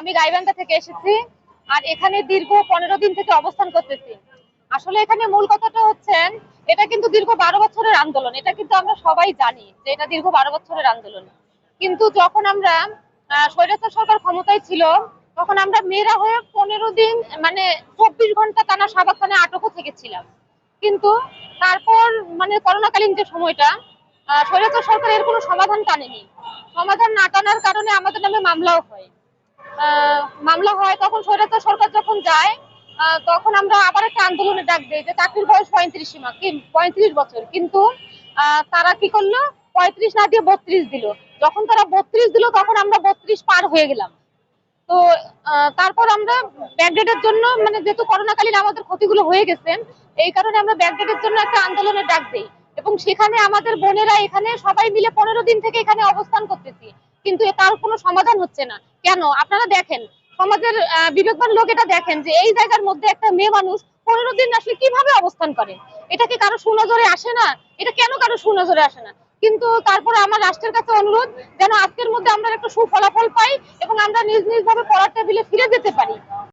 আমি গাইবান্ধা থেকে এসেছি আর এখানে দীর্ঘ পনেরো দিন থেকে অবস্থান করতেছি। আসলে এখানে মূল কথাটা হচ্ছে, এটা কিন্তু দীর্ঘ বারো বছরের আন্দোলন। এটা কিন্তু আমরা সবাই জানি যে এটা দীর্ঘ বারো বছরের আন্দোলন। কিন্তু যখন আমরা স্বৈরাচার সরকার ক্ষমতায় ছিল, তখন আমরা মেয়েরা হয়ে পনেরো দিন মানে চব্বিশ ঘণ্টা টানা সাবাখানে আটকও থেকেছিলাম। কিন্তু তারপর মানে করোনাকালীন যে সময়টা স্বৈরাচার সরকার এর কোনো সমাধান টানেনি। সমাধান না টানার কারণে আমাদের নামে মামলাও হয়। মামলা হয়, তখন স্বৈরাচার সরকার যখন যায় তখন আমরা আবার একটা আন্দোলনে ডাক দিই যে চাকরির বয়স পঁয়ত্রিশ সীমা পঁয়ত্রিশ বছর। কিন্তু তারা কি করল? পঁয়ত্রিশ না দিয়ে বত্রিশ দিল। যখন তারা বত্রিশ দিল, তখন আমরা বত্রিশ পার হয়ে গেলাম। তো তারপর আমরা ব্যাকডেটের জন্য মানে যেহেতু করোনাকালীন আমাদের ক্ষতিগুলো হয়ে গেছে, এই কারণে আমরা ব্যাকডেটের জন্য একটা আন্দোলনের ডাক দিই। এবং সেখানে আমাদের বোনেরা এখানে সবাই মিলে পনেরো দিন থেকে এখানে অবস্থান করতেছি। কিন্তু তার কোনো সমাধান হচ্ছে না। কেন? আপনারা দেখেন, সমাজের বিবেকবান লোক এটা দেখেন যে এই জায়গার মধ্যে একটা মেয়ে মানুষ পনেরো দিন আসলে কীভাবে অবস্থান করে? এটা কি কারও সুনজরে আসে না? এটা কেন কারও সুনজরে আসে না? কিন্তু তারপরে আমার রাষ্ট্রের কাছে অনুরোধ যেন আজকের মধ্যে আমরা একটা সুফলাফল পাই এবং আমরা নিজ নিজ ভাবে পড়ার টেবিলে ফিরে যেতে পারি।